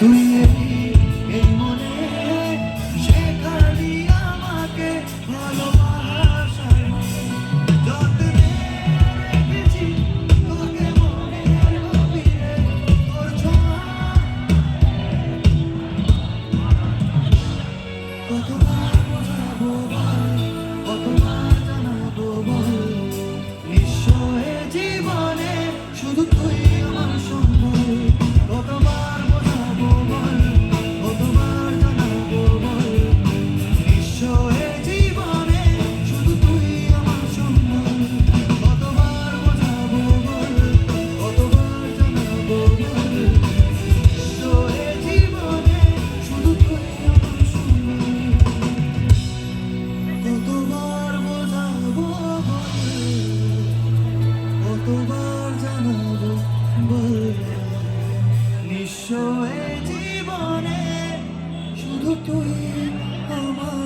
তুই এই মনে শেখালি আমাকে ভালোবাসায় যতনে রেখেছি তোকে মনের গভীরে তোর ছোঁয়া। কতবার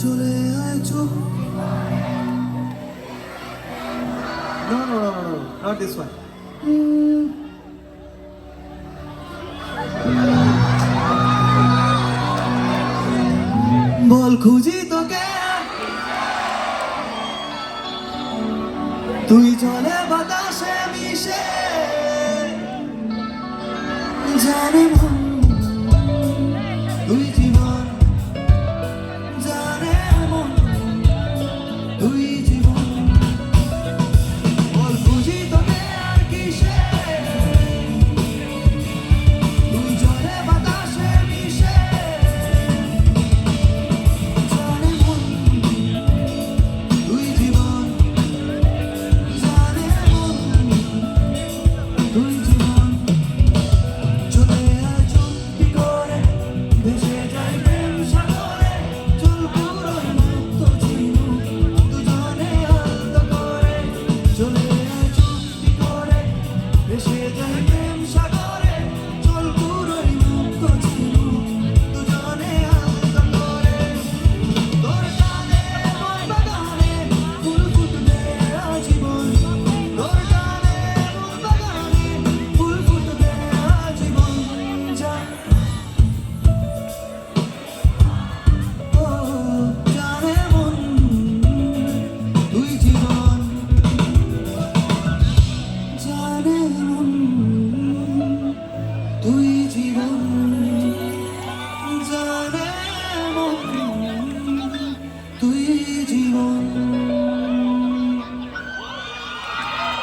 চলে আয় চোখ। No, no, no, no, no, not বল খুঁজি তোকে। তুই চলে বাতাসে মিশে। জানি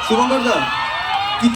Şuralarda.